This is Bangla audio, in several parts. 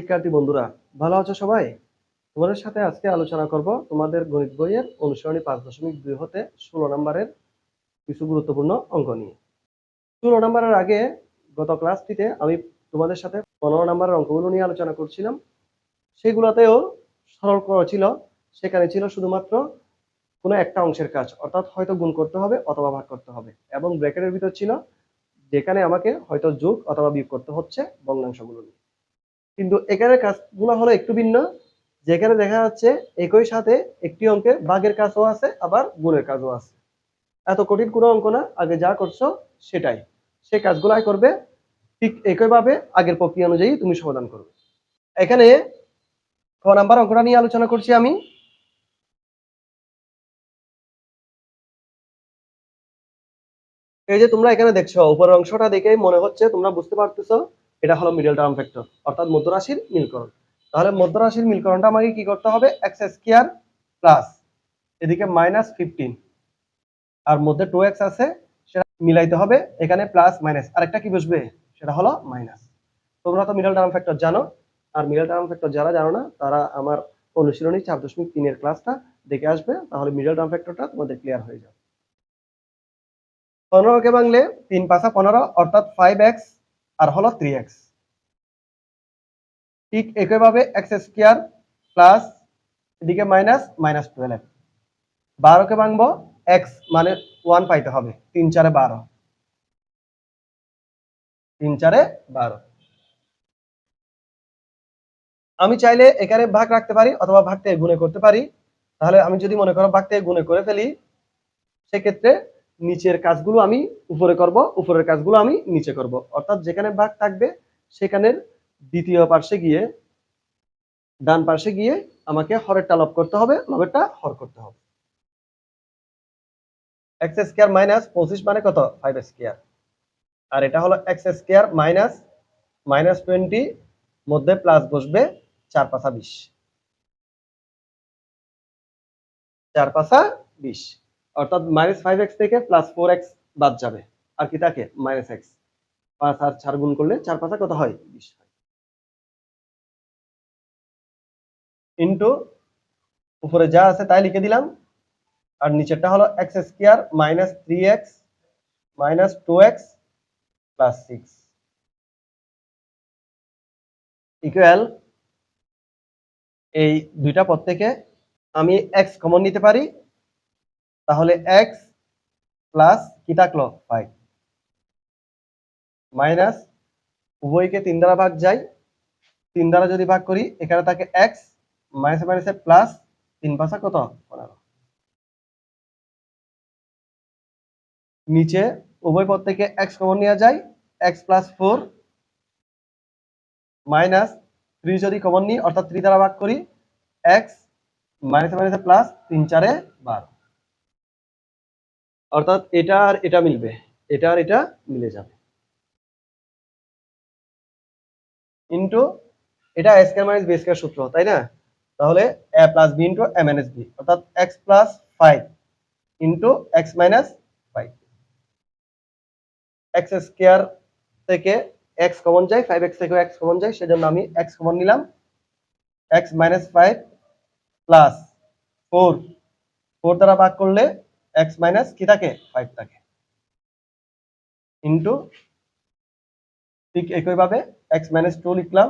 শিক্ষার্থী বন্ধুরা, ভালো আছো সবাই? তোমাদের সাথে আজকে আলোচনা করব তোমাদের গণিত বইয়ের অনুসরণী পাঁচ দশমিক দুই হতে ষোলো নম্বরের কিছু গুরুত্বপূর্ণ অঙ্ক নিয়ে। ষোলো নম্বরের আগে গত ক্লাসটিতে আমি তোমাদের সাথে পনেরো নম্বরের অঙ্কগুলো নিয়ে আলোচনা করছিলাম। সেগুলোতেও সরল করা ছিল, সেখানে ছিল শুধুমাত্র কোনো একটা অংশের কাজ, অর্থাৎ হয়তো গুণ করতে হবে অথবা ভাগ করতে হবে, এবং ব্র্যাকেটের ভিতর ছিল, যেখানে আমাকে হয়তো যোগ অথবা বিয়োগ করতে হচ্ছে ভগ্নাংশগুলো নিয়ে। কিন্তু এখানে কাজগুলো হলো একটু ভিন্ন। যেখানে দেখা যাচ্ছে একই সাথে একটি অঙ্কে ভাগের কাজও আছে, আবার গুণের কাজও আছে। এত কঠিন কোনো অঙ্ক না, আগে যা করছ সেটাই। সেই কাজগুলাই করবে ঠিক একইভাবে আগের প্রক্রিয়া অনুযায়ী তুমি সমাধান করবে। এখানে ক নাম্বার অঙ্কটা নিয়ে আলোচনা করছি আমি। এই যে তোমরা এখানে দেখছ, উপরের অংশটা দেখে মনে হচ্ছে তোমরা বুঝতে পারতেছো এটা হলো মিডল টার্ম ফ্যাক্টর অর্থাৎ মধ্যরাশির মিলকরণ। তাহলে মধ্যরাশির মিলকরণটা আমাকে কি করতে হবে? এক্স স্কোয়ার প্লাস এদিকে মাইনাস ফিফটিন আর মধ্যে টু এক্স আছে, সেটা মিলাইতে হবে, এখানে প্লাস মাইনাস আরেকটা কি বসবে সেটা হলো মাইনাস তোমরা তো মিডল টার্ম ফ্যাক্টর জানো, আর মিডল টার্ম ফ্যাক্টর যারা জানো না, তারা আমার অনুশীলনী চার দশমিক তিনের ক্লাসটা দেখে আসবে, তাহলে মিডল টার্ম ফ্যাক্টরটা তোমাদের ক্লিয়ার হয়ে যাবে। পনেরোকে বাংলে তিন পাঁচা পনেরো, অর্থাৎ ফাইভ এক্স আর হলো থ্রি এক্স ঠিক একইভাবে এক্স স্কোয়ার প্লাস এদিকে মাইনাস মাইনাস টুয়েলভ বারোকে ভাঙবো এক্স মানে ওয়ান পাইতে হবে, তিন চারে বারো। তিন চারে বারো। আমি চাইলে এখানে ভাগ রাখতে পারি অথবা ভাগ থেকে গুণে করতে পারি। তাহলে আমি যদি মনে করো ভাগ থেকে গুণে করে ফেলি, সেক্ষেত্রে নিচের কাজগুলো আমি উপরে করব, উপরের কাজগুলো আমি নিচে করব। অর্থাৎ যেখানে ভাগ থাকবে, সেখানের দ্বিতীয় পার্শ্বে গিয়ে, ডান পার্শ্বে গিয়ে আমাকে হরেরটা লব করতে হবে, লবেরটা হর করতে হবে। এক্স স্কোয়ার মাইনাস পঁচিশ মানে কত? Five square. আর এটা হলো x square minus minus twenty, মধ্যে প্লাস বসবে চার পাঁচা বিশ। চার পাঁচা বিশ। অর্থাৎ মাইনাস ফাইভ এক্স থেকে প্লাস ফোর এক্স বাদ যাবে। আর কি থাকে? মাইনাস এক্স পাঁচ আর চার গুণ করলে চার পাঁচা কত হয়? বিশ হয়। ইন্টু উপরে যা আছে তাই লিখে দিলাম। আর নিচেরটা হলো x square minus three x minus two x plus six equal এই দুইটা পদ থেকে আমি এক্স কমন নিতে পারি। তাহলে এক্স প্লাস কি থাকল ফাইভ মাইনাস উভয়কে তিন দ্বারা ভাগ যায় তিন দ্বারা যদি ভাগ করি, এখানে থাকে এক্স মাইনাসে মাইনাসে প্লাস তিন পাঁচা কত? পনেরো। নিচে উভয় পদ থেকে এক্স কমন নেওয়া যায় x plus four minus three যদি কমন নিই, অর্থাৎ থ্রি দ্বারা ভাগ করি এক্স মাইনাসে মাইনাসে প্লাস তিন চারে বারো। অর্থাৎ এটা আর এটা মিলবে। এটা আর এটা মিলে যাবে। ইন্টু এটা স্কয়ার মাইনাস বি স্কয়ার সূত্র, তাই না? তাহলে a plus b into a minus b অর্থাৎ x plus five into x minus five x square থেকে এক্স কমন যায় ফাইভ এক্স থেকে এক্স কমন যায়, সেজন্য আমি এক্স কমন নিলাম। X minus five plus four four দ্বারা ভাগ করলে এক্স মাইনাস কি থাকে? ফাইভ থাকে। ইন্টু ঠিক একইভাবে এক্স মাইনাস টু লিখলাম।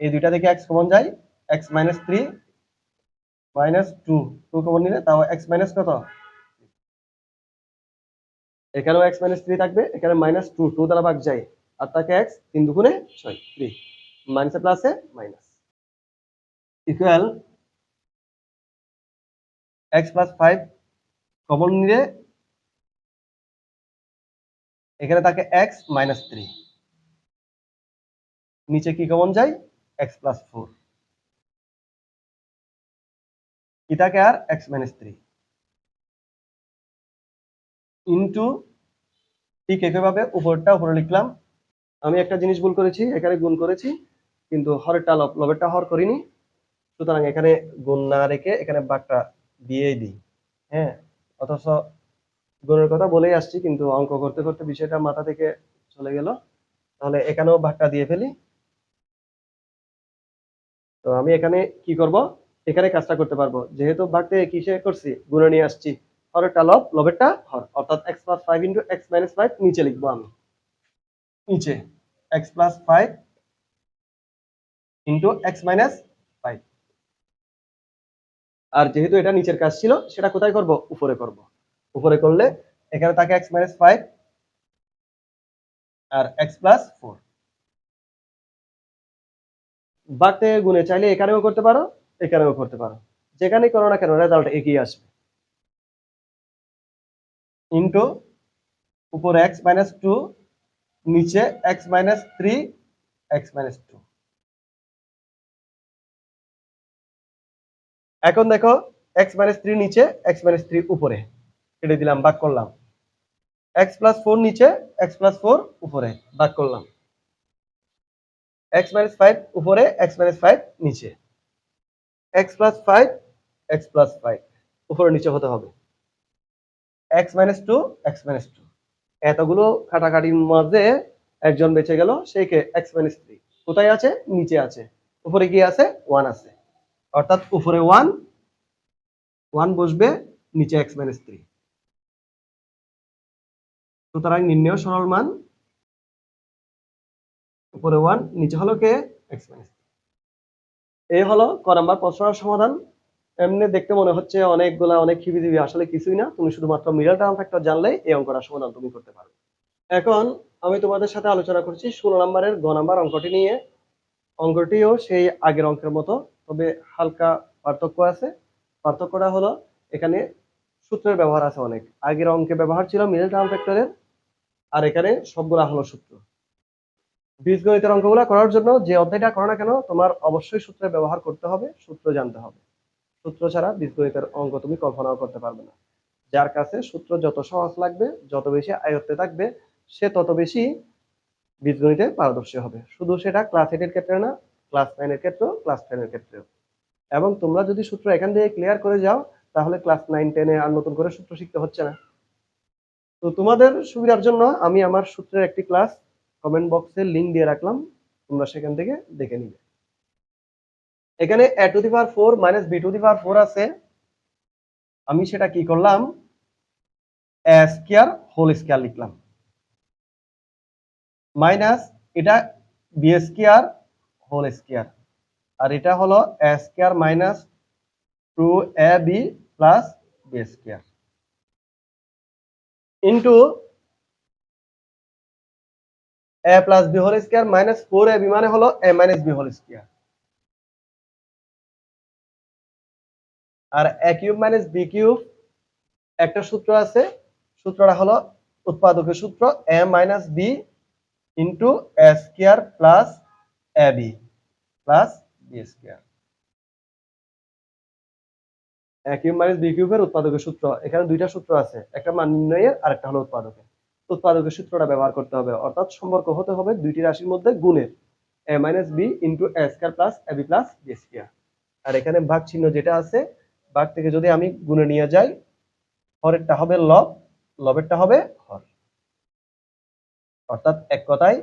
এই দুইটা থেকে এক্স কমন যায়। X minus three minus two two common নিলে তাও এক্স মাইনাস কত? এখানেও এক্স মাইনাস থ্রি থাকবে, এখানে মাইনাস টু টু দ্বারা ভাগ যায়। আর তাকে এক্স তিন দুগুণে ছয় থ্রি মাইনাসে প্লাসে minus equal x plus five common নিলে এখানে থাকে এক্স মাইনাস থ্রি নিচে কি কমন যায়? এক্স প্লাস ফোর কি থাকে আর? এক্স মাইনাস থ্রি ইন্টু ঠিক একইভাবে উপরটা, উপরে লিখলাম। আমি একটা জিনিস ভুল করেছি, এখানে গুণ করেছি, কিন্তু হরেরটা, লব, লবেরটা হর করিনি। সুতরাং এখানে গুণ না রেখে এখানে বাঘটা দিয়েই দিই হ্যাঁ? অথচ গুণের কথা বলেই আসছি, কিন্তু অঙ্ক করতে করতে বিষয়টা মাথা থেকে চলে গেল। তাহলে এখানেও ভাগটা দিয়ে ফেলি। তো আমি এখানে কি করব? এখানে কাজটা করতে পারব। যেহেতু ভাগতে কিসে করছি? গুণে নিয়ে আসছি। হরেরটা লব লবেরটা হর। অর্থাৎ x plus five into x minus five নিচে লিখব আমি। নিচে। X plus five into x minus আর যেহেতু এটা নিচের কাজ ছিল, সেটা কোথায় করব? উপরে করব। উপরে করলে এখানে থাকে এক্স মাইনাস ফাইভ আর এক্স প্লাস ফোর বাড়তে গুণে চাইলে এখানেও করতে পারো, এখানেও করতে পারো। যেখানেই করো না কেন রেজাল্ট একই আসবে। ইন্টু উপরে এক্স মাইনাস টু নিচে x minus three x minus two এখন দেখো এক্স মাইনাস থ্রি নিচে এক্স মাইনাস থ্রি উপরে। কেটে দিলাম বাক করলাম। এক্স প্লাস ফোর নিচে এক্স প্লাস ফোর উপরে বাক করলাম। এক্স মাইনাস ফাইভ উপরে এক্স মাইনাস ফাইভ নিচে। X plus five x plus five উপরে নিচে হতে হবে। X minus two x minus two এতগুলো কাটাকাটির মাঝে একজন বেঁচে গেল, সেই কে এক্স মাইনাস থ্রি কোথায় আছে? নিচে আছে। উপরে কি আছে ওয়ান আছে। অর্থাৎ উপরে ওয়ান ওয়ান বসবে, নিচে এক্স মাইনাস থ্রি সুতরাং নির্ণয় সরল মান, উপরে ওয়ান নিচে হলো কে এক্স মাইনাস এই হলো ক নাম্বার প্রশ্নের সমাধান। এমনি দেখতে মনে হচ্ছে অনেকগুলা, অনেক খিবিদিবি আসলে কিছুই না। তুমি শুধুমাত্র মিডল টার্ম ফ্যাক্টর জানলেই এই অঙ্কটা সমাধান তুমি করতে পারবে এখন আমি তোমাদের সাথে আলোচনা করছি ষোলো নম্বরের গ নাম্বার অঙ্কটি নিয়ে। অঙ্কটিও সেই আগের অঙ্কের মতো। তবে হালকা পার্থক্য আছে। পার্থক্যটা হলো এখানে সূত্রের ব্যবহার আছে অনেক। আগের অঙ্কে ব্যবহার ছিল মিডল টার্ম ফ্যাক্টরের, আর এখানে সবগুলা হলো সূত্র। বীজগণিতের অঙ্কগুলো করার জন্য যে অধ্যায়টা করো না কেন, তোমার অবশ্যই সূত্রের ব্যবহার করতে হবে, সূত্র জানতে হবে। সূত্র ছাড়া বীজগণিতের অঙ্ক তুমি কল্পনাও করতে পারবে না। যার কাছে সূত্র যত সহজ লাগবে, যত বেশি আয়ত্তে থাকবে, সে তত বেশি বীজগণিতে পারদর্শী হবে। শুধু সেটা ক্লাস এইটের ক্ষেত্রে না ক্লাস নাইনের ক্ষেত্রেও ক্লাস টেনের ক্ষেত্রেও। এবং তোমরা যদি সূত্র এখান থেকে ক্লিয়ার করে যাও, তাহলে ক্লাস নাইন টেনে আর নতুন করে সূত্র শিখতে হচ্ছে না। তো তোমাদের সুবিধার জন্য আমি আমার সূত্রের একটি ক্লাস কমেন্ট বক্সে লিংক দিয়ে রাখলাম, তোমরা সেখান থেকে দেখে নিবে। এখানে a to the power four minus b to the power four আছে। আমি সেটা কি করলাম? এ স্কোয়ার হোল স্কোয়ার লিখলাম। মাইনাস এটা বি স্কোয়ার হোল স্কোয়ার আর এটা হলো a square minus two a b plus b square into a plus b whole square minus four a b মানে হলো a minus b whole square R a cube minus b cube একটা সূত্র আছে, সূত্রটা হলো উৎপাদকের সূত্র a minus b into a square plus a b plus b square a cube minus b কিউবের উৎপাদকের সূত্র, এখানে দুইটা সূত্র আছে, একটা মান নির্ণয়ের আর একটা হলো উৎপাদকের। উৎপাদকের সূত্রটা ব্যবহার করতে হবে, অর্থাৎ সম্পর্ক হতে হবে দুইটি রাশির মধ্যে গুণের আর এখানে ভাগ চিহ্ন যেটা আছে, ভাগ থেকে যদি আমি গুণে নিয়ে যাই, হরেরটা হবে লব, লবেরটা হবে হর। অর্থাৎ এক কথায়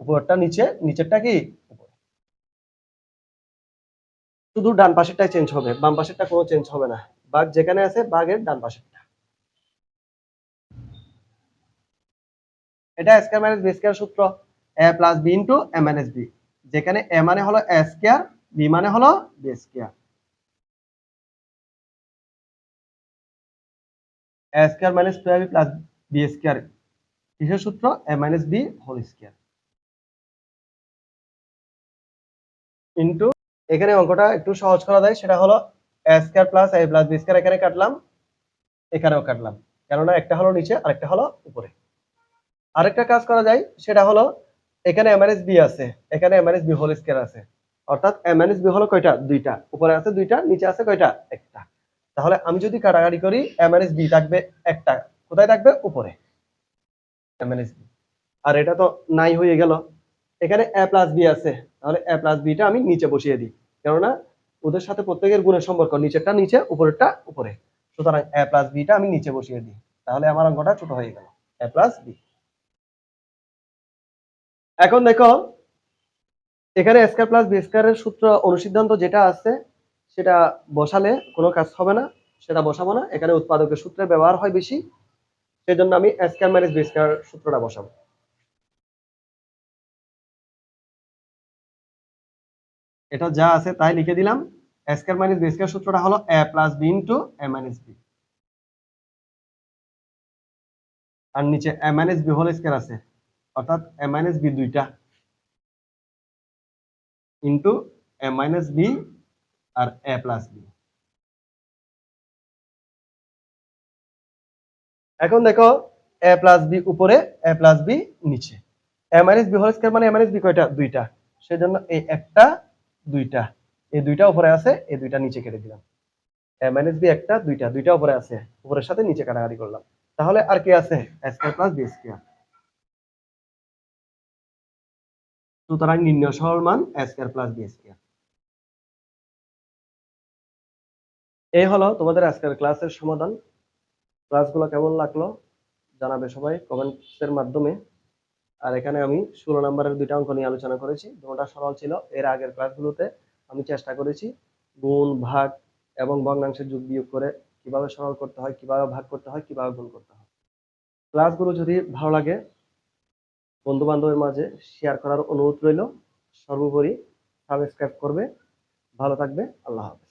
উপরটা নিচে, নিচেরটা কি? শুধু ডান পাশেরটাই চেঞ্জ হবে, বাম পাশেরটা কোনো চেঞ্জ হবে না। বাঘ যেখানে আছে, বাঘের ডান পাশেরটা। এটা স্কয়ার মাইনাস বি স্কয়ার সূত্র। A plus b into a minus b যেখানে এ মানে হলো এ স্কয়ার বি মানে হলো b square a square minus two b plus b square কিসের সূত্র? A minus b whole square into এখানে অঙ্কটা একটু সহজ করা যায়, সেটা হলো square plus a plus b square এখানে কাটলাম, এখানেও কাটলাম। কেননা একটা হলো নিচে, আরেকটা হলো উপরে। আরেকটা কাজ করা যায়, সেটা হলো এখানে এম বি আছে, এখানে এম বি হোল স্কয়ার আছে। অর্থাৎ এম বি হলো কয়টা? দুইটা। উপরে আছে দুইটা, নিচে আছে কয়টা? একটা। তাহলে আমি যদি কাটাকাটি করি এম বি থাকবে একটা। কোথায় থাকবে? উপরে। এম বি আর এটা তো নাই হয়ে গেল। এখানে এ প্লাস বি আছে, তাহলে এ প্লাস বিটা আমি নিচে বসিয়ে দিই। কেননা ওদের সাথে প্রত্যেকের গুণের সম্পর্ক, নিচেরটা নিচে, উপরেরটা উপরে। সুতরাং এ প্লাস বিটা আমি নিচে বসিয়ে দিই। তাহলে আমার অঙ্কটা ছোট হয়ে গেল। এ প্লাস বি এখন দেখো, এখানে স্কয়ার প্লাস বি স্কয়ারের সূত্র অনুসিদ্ধান্ত যেটা আছে, সেটা বসালে কোনো কাজ হবে না, সেটা বসাবো না। এখানে উৎপাদকের সূত্রের ব্যবহার হয় বেশি। সেই জন্য আমি স্কয়ার মাইনাস বি স্কয়ার সূত্রটা বসাবো। এটা যা আছে তাই লিখে দিলাম। স্কয়ার মাইনাস বি স্কয়ার সূত্রটা হলো a plus b into a minus b আর নিচে a minus b whole square আছে। অর্থাৎ এ মাইনাস বি দুইটা। ইন্টু এ মাইনাস বি আর এ প্লাস বি এখন দেখো এ প্লাস বি উপরে এ প্লাস বি নিচে। A minus b whole square মানে এ মাইনাস বি কয়টা? দুইটা। সেজন্য এই একটা দুইটা। এই দুইটা উপরে আছে, এই দুইটা নিচে কেটে দিলাম। এ মাইনাস বি একটা, দুইটা। দুইটা উপরে আছে, উপরের সাথে নিচে কাটাকাটি করলাম। তাহলে আর কি আছে? স্কয়ার প্লাস বি স্কয়ার সুতরাং নির্ণয় সরল মান স্কয়ার প্লাস বি স্কয়ার এই হলো তোমাদের আজকের ক্লাসের সমাধান। ক্লাসগুলো কেমন লাগল? জানাবে সবাই কমেন্টসের মাধ্যমে। আর এখানে আমি ষোলো নম্বরের দুইটা অঙ্ক নিয়ে আলোচনা করেছি। দুটোটা সরল ছিল। এর আগের ক্লাসগুলোতে আমি চেষ্টা করেছি গুণ, ভাগ এবং ভগ্নাংশের যোগ বিয়োগ করে কীভাবে সরল করতে হয়, কীভাবে ভাগ করতে হয়, কীভাবে গুণ করতে হয়। ক্লাসগুলো যদি ভালো লাগে বন্ধু বান্ধবের মাঝে শেয়ার করার অনুরোধ রইল। সর্বোপরি সাবস্ক্রাইব করবে। ভালো থাকবে। আল্লাহ হাফেজ।